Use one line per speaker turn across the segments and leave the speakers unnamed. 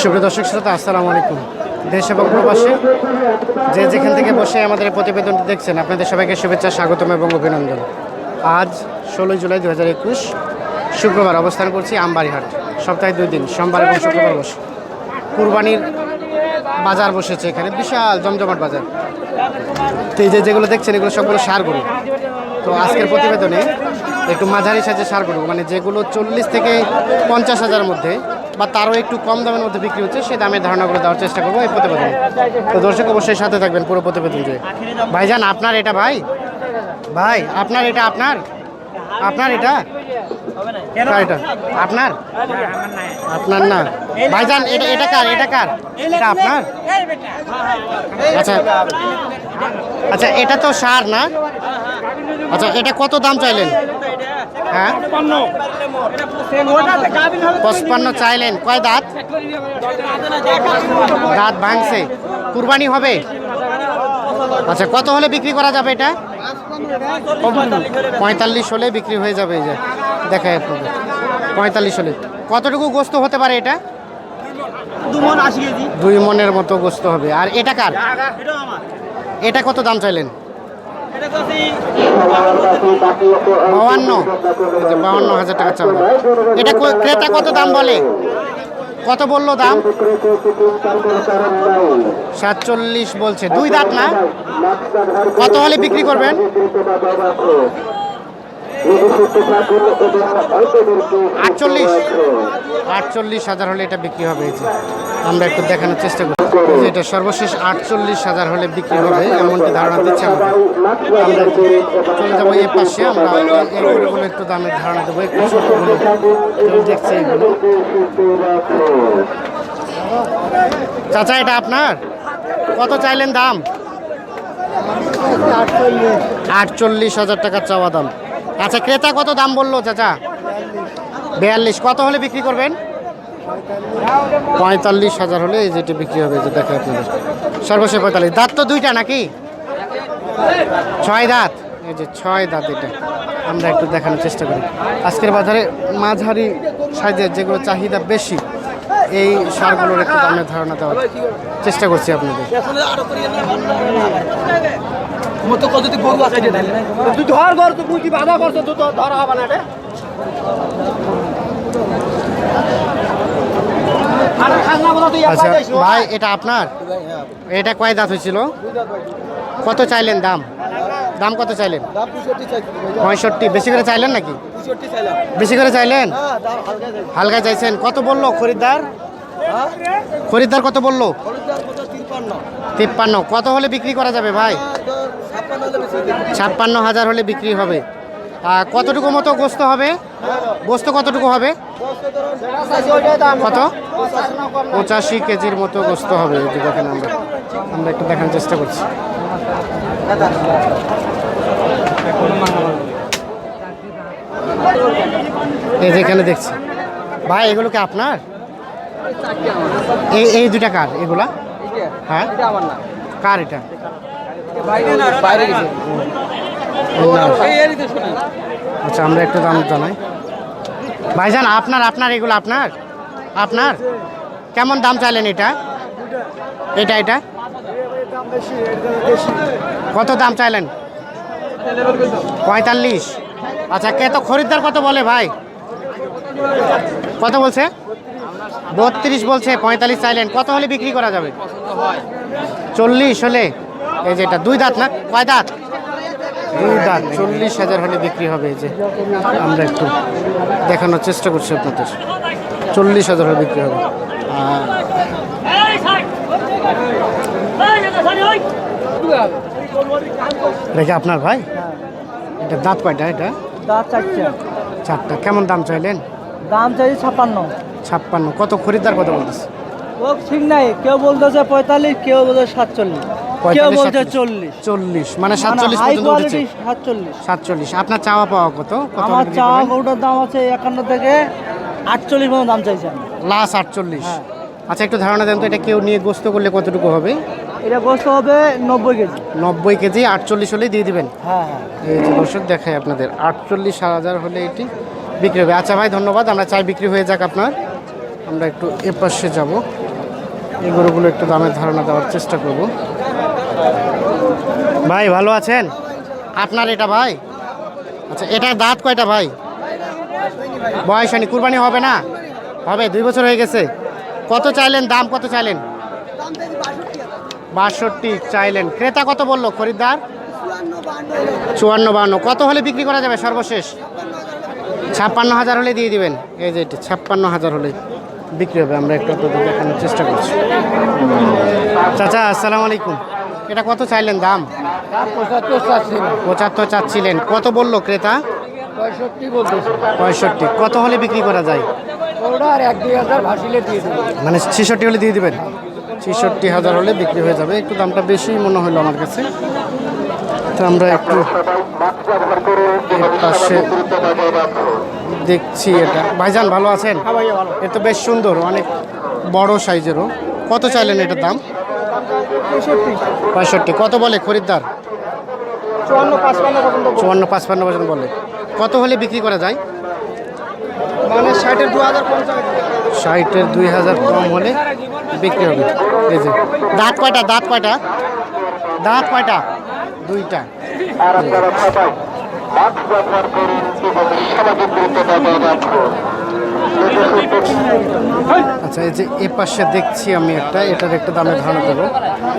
সুপ্রিয় দর্শক শ্রোতা, আসসালামু আলাইকুম। দেশ এবং প্রবাসে যে যেখান থেকে বসে আমাদের প্রতিবেদনটি দেখছেন, আপনাদের সবাইকে শুভেচ্ছা, স্বাগতম এবং অভিনন্দন। আজ ষোলোই জুলাই দু হাজার একুশ, শুক্রবার অবস্থান করছি আমবাড়িহাট। সপ্তাহে দুই দিন, সোমবার এবং শুক্রবার বসে। কুরবানির বাজার বসেছে এখানে, বিশাল জমজমাট বাজার। তো এই যে যেগুলো দেখছেন, এগুলো সবগুলো সার গরু। তো আজকের প্রতিবেদনে একটু মাঝারি সাইজের সার গরু মানে যেগুলো চল্লিশ থেকে পঞ্চাশ হাজার মধ্যে বা তারও একটু কম দামের মধ্যে বিক্রি হচ্ছে সেই দামের ধারণাগুলো দেওয়ার চেষ্টা করব এই প্রতিবেদনে। তো দর্শক অবশ্যই সাথে থাকবেন পুরো প্রতিবেদন জুড়ে ভাইজান, আপনার এটা ভাই? ভাই, আপনার এটা আপনার? আপনার এটা? এটা? আপনার? আপনার না। ভাইজান, এটা এটা কার? এটা কার? এটা আপনার? আচ্ছা। আচ্ছা এটা তো সার না? আচ্ছা এটা কত দাম চাইলেন? হ্যাঁ? পঁচপান্ন। চাইলেন। কয় দাঁত? দাঁত ভাঙছে। কুরবানি হবে? আচ্ছা কত হলে বিক্রি করা যাবে এটা? পঁয়তাল্লিশ হলে বিক্রি হয়ে যাবে এই যে। দেখায় আপনাদের পঁয়তাল্লিশ হলে। কতটুকু গোস্ত হতে পারে এটা?
কেজি।
দুই মনের মতো গোস্ত হবে। আর এটা কার?
এটা
কত দাম চাইলেন? বাউান্ন। বাউান্ন হাজার টাকা চাওয়া এটা ক্রেতা কত দাম বলে? কত বলল দাম? সাতচল্লিশ বলছে। দুই দাঁত না? কত হলে বিক্রি করবেন? আটচল্লিশ। আটচল্লিশ হাজার হলে এটা বিক্রি হবে যে। আমরা একটু দেখানোর চেষ্টা করি এই যে এটা সর্বশেষ আটচল্লিশ হাজার হলে বিক্রি হবে এমনটি ধারণা দিচ্ছে আমরা চলে যাব এই পাশে, আমরা এই- একটু দামের ধারণা দেবো, একটু ছোটগুলো দেখছে এগুলো? চাচা, এটা আপনার? কত চাইলেন দাম? আটচল্লিশ হাজার টাকা চাওয়া দাম। আচ্ছা ক্রেতা কত দাম বলল, চাচা? বিয়াল্লিশ। কত হলে বিক্রি করবেন? পঁয়তাল্লিশ হাজার হলে এই যেটি বিক্রি হবে, যে দেখে আপনাদের। সর্বশেষ পঁয়তাল্লিশ। দাঁত তো দুইটা নাকি? ছয় দাঁত। এই যে ছয় দাঁত এটা। আমরা একটু দেখানোর চেষ্টা করি। আজকের বাজারে মাঝারি সাইজের যেগুলো চাহিদা বেশি, এই সারগুলোর একটু দামের ধারণা দেওয়ার চেষ্টা করছি আপনাদের। আচ্ছা ভাই এটা আপনার? এটা কয় দাঁত হয়েছিল? কত চাইলেন দাম? দাম কত চাইলেন?
দাম 65 চাইছি
পঁয়ষট্টি। বেশি করে চাইলেন নাকি?
65
বেশি করে চাইলেন?
হালকা
চাইছেন। কত বলল খরিদ্দার? খরিদ্দার কত বলল?
হলুদার কত 53
তিপ্পান্ন। কত হলে বিক্রি করা যাবে ভাই?
তোর 56 হলে বেশি দিবি
ছাপ্পান্ন হাজার হলে বিক্রি হবে। কতটুকু মতো গোস্ত হবে? গোস্ত কতটুকু হবে? কত? পঁচাশি কেজির মতো গোস্ত হবে আমরা। আমরা একটু দেখার চেষ্টা করছি। এই যে এখানে দেখছি। ভাই, এগুলো কি আপনার? এই এই দুটা কার? এগুলা? হ্যাঁ? কার এটা? আচ্ছা আমরা একটু দাম জানাই। ভাইজান আপনার আপনার এগুলো আপনার? আপনার? কেমন দাম চাইলেন এটা? এটা এটা? কত দাম চাইলেন? পঁয়তাল্লিশ। আচ্ছা কে তো খরিদ্দার কত বলে ভাই? কত বলছে? বত্রিশ বলছে পঁয়তাল্লিশ চাইলেন। কত হলে বিক্রি করা যাবে? চল্লিশ হলে। এই যে এটা দুই দাঁত না? কয় দাঁত? দুই দাঁত চল্লিশ হাজার হলে বিক্রি হবে এই যে। আমরা একটু দেখানোর চেষ্টা করছি আপনাদের। চল্লিশ হাজার হলে বিক্রি হবে। দেখে আপনার ভাই? এটা দাঁত কয়টা এটা?
চারটে।
চারটা। কেমন দাম চাইলেন?
দাম চাই ছাপ্পান্ন।
ছাপ্পান্ন। কত খরিদ্দার কত বলতেছে?
ও ঠিক নাই। কেউ বলতেছে পঁয়তাল্লিশ কেউ বলছে সাতচল্লিশ। কেউ বলছে চল্লিশ।
চল্লিশ মানে সাতচল্লিশ পর্যন্ত উঠেছে।
সাতচল্লিশ।
সাতচল্লিশ। আপনার চাওয়া পাওয়া কত?
আমার চাওয়া দাম আছে একান্ন থেকে আটচল্লিশ মতো দাম চাইছি
লাস্ট আটচল্লিশ।
হ্যাঁ।
আচ্ছা একটু ধারণা দেন তো এটা কেউ নিয়ে গোস্ত করলে কতটুকু হবে?
এটা গোস্ত হবে নব্বই কেজি।
নব্বই কেজি আটচল্লিশ হলেই দিয়ে দিবেন?
হ্যাঁ হ্যাঁ।
এই যে দর্শক দেখায় আপনাদের। আটচল্লিশ হাজার হলে এটি বিক্রি হবে। আচ্ছা ভাই ধন্যবাদ। আমরা চাই বিক্রি হয়ে যাক আপনার। আমরা একটু এ পাশে যাব। এই গরুগুলো একটু দামের ধারণা দেওয়ার চেষ্টা করব। ভাই, ভালো আছেন? আপনার এটা ভাই? আচ্ছা এটার দাঁত কয়টা ভাই? বয়স হয়নি, কুরবানি হবে না? হবে, দুই বছর হয়ে গেছে। কত চাইলেন, দাম কত চাইলেন? বাষট্টি চাইলেন। ক্রেতা কত বলল, খরিদ্দার? চুয়ান্ন বান্ন কত হলে বিক্রি করা যাবে সর্বশেষ? ছাপ্পান্ন হাজার হলে দিয়ে দিবেন। এই যে, ছাপ্পান্ন হাজার হলে বিক্রি হবে। আমরা একটু দেখানোর চেষ্টা করছি। চাচা, আসসালামু আলাইকুম। এটা কত চাইলেন দাম?
পঁচাত্তর
পঁচাত্তর চাচ্ছিলেন। কত বলল ক্রেতা?
পঁয়ষট্টি।
কত হলে বিক্রি করা যায়? মানে ছেষট্টি হলে দিয়ে দিবেন? ছেষট্টি হাজার হলে বিক্রি হয়ে যাবে। একটু দামটা বেশি মনে হলো আমার কাছে। তো আমরা একটু পাশে দেখছি এটা। ভাইজান ভালো আছেন? এ তো বেশ সুন্দর অনেক বড় সাইজেরও। কত চাইলেন এটার দাম?
পঁয়ষট্টি।
কত বলে খরিদ্দার?
চুয়ান্ন পাঁচপান্ন পর্যন্ত
পর্যন্ত বলে। কত হলে বিক্রি করা যায়?
মানে ষাটের দু হাজার
ষাটের দুই হাজার কম হলে বিক্রি হবে। এই যে দাঁত কয়টা? দাঁত কয়টা? দাঁত কয়টা? দুইটা। আচ্ছা এই যে এ পাশে দেখছি আমি একটা, এটার একটা দামে ধারণা দেবো।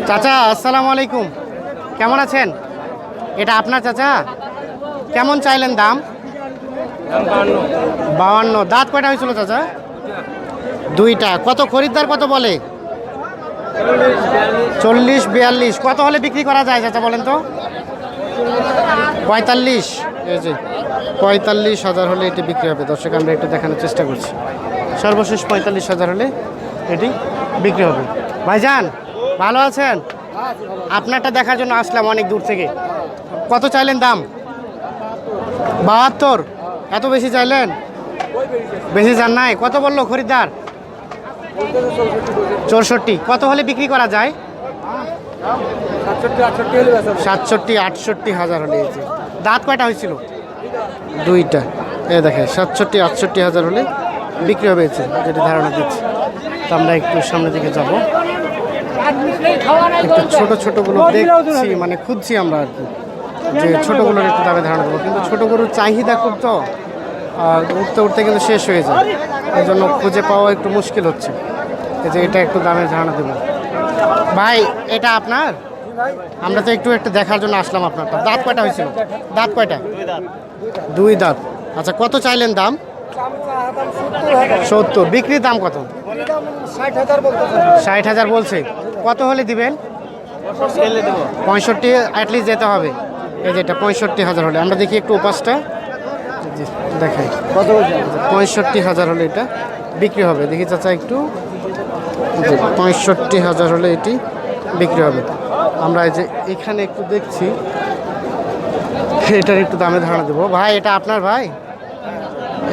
চাচা, আসসালামু আলাইকুম। কেমন আছেন? এটা আপনার চাচা? কেমন চাইলেন দাম? বাউান্ন। দাঁত কয়টা হয়েছিল চাচা? দুইটা। কত খরিদ্দার, কত বলে? চল্লিশ, বিয়াল্লিশ। কত হলে বিক্রি করা যায় চাচা বলেন তো? পঁয়তাল্লিশ। পঁয়তাল্লিশ হাজার হলে এটি বিক্রি হবে। দর্শক, আমরা একটু দেখানোর চেষ্টা করছি। সর্বশেষ পঁয়তাল্লিশ হাজার হলে এটি বিক্রি হবে। ভাইজান, ভালো আছেন? আপনারটা দেখার জন্য আসলাম অনেক দূর থেকে। কত চাইলেন দাম? বাহাত্তর। এত বেশি চাইলেন? বেশি চান নাই। কত বলল খরিদ্দার? চৌষট্টি। কত হলে বিক্রি করা যায়?
সাতষট্টি, আটষট্টি
হাজার হলে। দাঁত কয়টা হয়েছিল? দুইটা। এ দেখে সাতষট্টি আটষট্টি হাজার হলে বিক্রি যে, যেটি ধারণা দিচ্ছি। তো আমরা একটু সামনের দিকে যাব। একটু ছোট ছোটগুলো দেখছি মানে খুঁজছি আমরা আর কি। যে ছোটগুলোর একটু দামে ধারণা দেবো। কিন্তু ছোটো গরুর চাহিদা খুব তো আর উঠতে উঠতে কিন্তু শেষ হয়ে যায়। এই জন্য খুঁজে পাওয়া একটু মুশকিল হচ্ছে। যে এটা একটু দামে ধারণা দেবো। ভাই এটা আপনার? আমরা তো একটু একটু দেখার জন্য আসলাম আপনারটা। দাঁত কয়টা হয়েছিল? দাঁত কয়টা? দুই দাঁত। আচ্ছা কত চাইলেন দাম? সত্তর। বিক্রির দাম কত?
ষাট হাজার
বলছে। কত হলে দিবেন? পঁয়ষট্টি অ্যাটলিস্ট যেতে হবে। এই যেটা পঁয়ষট্টি হাজার হলে। আমরা দেখি একটু উপাসটা দেখাই
কত
পঁয়ষট্টি হাজার হলে এটা বিক্রি হবে। দেখি চাচা একটু। পঁয়ষট্টি হাজার হলে এটি বিক্রি হবে। আমরা এই যে এখানে একটু দেখছি, এটার একটু দামে ধারণা দেবো। ভাই, এটা আপনার ভাই?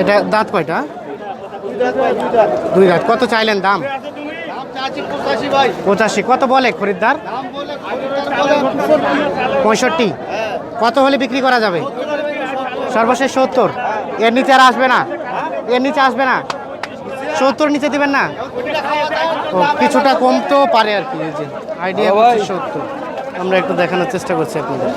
এটা দাঁত কয়টা? দুই দাঁত। কত চাইলেন দাম?
পঁচাশি।
কত বলে খরিদ্দার? পঁয়ষট্টি। কত হলে বিক্রি করা যাবে? সর্বশেষ সত্তর। এর নিচে আর আসবে না। এর নিচে আসবে না। সত্তর নিচে দিবেন না? কিছুটা কমতেও পারে আর কি এই যে আইডিয়া সত্য আমরা একটু দেখানোর চেষ্টা করছি আপনাদের।